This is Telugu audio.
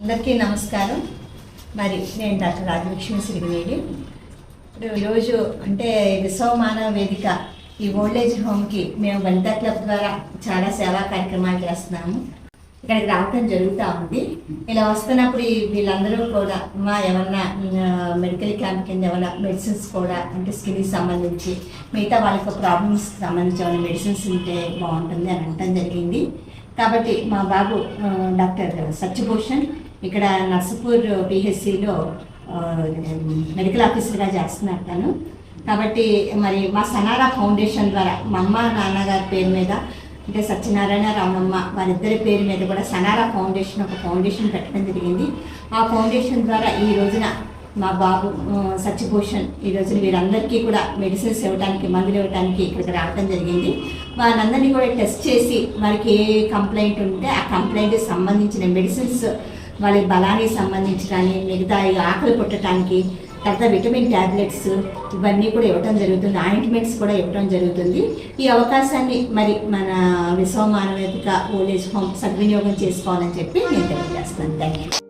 అందరికీ నమస్కారం. మరి నేను డాక్టర్ రాజలక్ష్మి సిరిగినేడి ఇప్పుడు ఈరోజు అంటే విశ్వమాన వేదిక ఈ ఓల్డేజ్ హోమ్కి మేము వనితా క్లబ్ ద్వారా చాలా సేవా కార్యక్రమాలు చేస్తున్నాము. ఇక్కడికి రావటం జరుగుతూ ఉంది. ఇలా వస్తున్నప్పుడు వీళ్ళందరూ కూడా మా ఏమన్నా మెడికల్ క్యాంప్ కింద ఏమన్నా మెడిసిన్స్ కూడా అంటే స్కిన్కి సంబంధించి మిగతా వాళ్ళకి ప్రాబ్లమ్స్ సంబంధించి ఏమైనా మెడిసిన్స్ ఉంటే బాగుంటుంది అని అనటం జరిగింది. కాబట్టి మా బాబు డాక్టర్ సత్యభూషణ్ ఇక్కడ నర్సపూర్ పిహెచ్సిలో మెడికల్ ఆఫీసర్గా చేస్తున్నారు తను. కాబట్టి మరి మా సనారా ఫౌండేషన్ ద్వారా మా అమ్మ నాన్నగారి పేరు మీద అంటే సత్యనారాయణ రామమ్మ వారిద్దరి పేరు మీద కూడా సనారా ఫౌండేషన్ ఒక ఫౌండేషన్ పెట్టడం జరిగింది. ఆ ఫౌండేషన్ ద్వారా ఈ రోజున మా బాబు సత్యభూషణ్ ఈ రోజున వీరందరికీ కూడా మెడిసిన్స్ ఇవ్వడానికి మందులు ఇవ్వడానికి ఇక్కడికి రావడం జరిగింది. వారందరినీ కూడా టెస్ట్ చేసి వారికి ఏ కంప్లైంట్ ఉంటే ఆ కంప్లైంట్కి సంబంధించిన మెడిసిన్స్ వాళ్ళ బలానికి సంబంధించి కానీ మిగతా ఆకలి పుట్టడానికి తర్వాత విటమిన్ ట్యాబ్లెట్స్ ఇవన్నీ కూడా ఇవ్వటం జరుగుతుంది. ఆయింట్మెంట్స్ కూడా ఇవ్వటం జరుగుతుంది. ఈ అవకాశాన్ని మరి మన విశ్వ మానవేదిక ఓల్డేజ్ హోమ్ సద్వినియోగం చేసుకోవాలని చెప్పి నేను తెలియజేస్తాను థ్యాంక్ యూ